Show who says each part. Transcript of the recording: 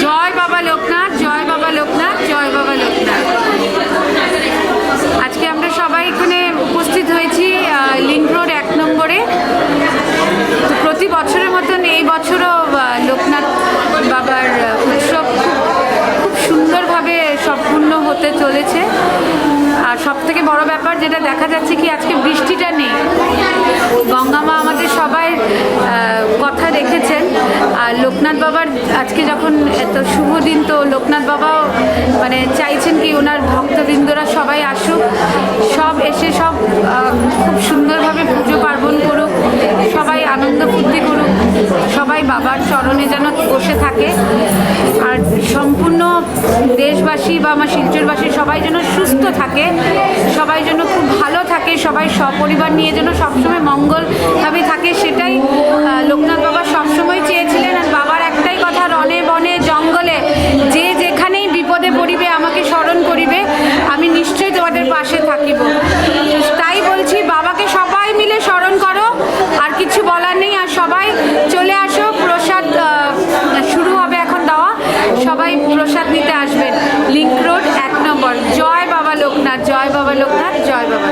Speaker 1: জয় বাবা লোকনাথ, জয় বাবা লোকনাথ, জয় বাবা লোকনাথ। আজকে আমরা সবাই এখানে উপস্থিত হয়েছি লিঙ্ক রোড এক নম্বরে। প্রতি বছরের মতন এই বছরও লোকনাথ বাবার উৎসব খুব- খুব সুন্দরভাবে সম্পূর্ণ হতে চলেছে। আর সব থেকে বড় ব্যাপার যেটা দেখা যাচ্ছে কি, আজকে বৃষ্টিটা নেই। গঙ্গামা আমাদের সবাই লোকনাথ বাবার আজকে যখন এত শুভ দিন, তো লোকনাথ বাবাও মানে চাইছেন কি ওনার ভক্তবৃন্দরা সবাই আসুক। সব এসে সব খুব সুন্দরভাবে পুজো পার্বণ করুক, সবাই আনন্দ ফুর্তি করুক, সবাই বাবার চরণে যেন বসে থাকে। আর সম্পূর্ণ দেশবাসী বা আমার শিলচরবাসী সবাই যেন সুস্থ থাকে, সবাই যেন খুব ভালো থাকে, সবাই সপরিবার নিয়ে যেন সবসময় মঙ্গলভাবে থাকে। স্মরণ করিবে, আমি নিশ্চয়ই তোমাদের পাশে থাকিব। তাই বলছি, বাবাকে সবাই মিলে স্মরণ করো, আর কিছু বলার নেই, আর সবাই চলে আসো, প্রসাদ শুরু হবে এখন দেওয়া। সবাই প্রসাদ নিতে আসবেন। লিঙ্ক রোড এক নম্বর। জয় বাবা লোকনাথ, জয় বাবা লোকনাথ, জয় বাবা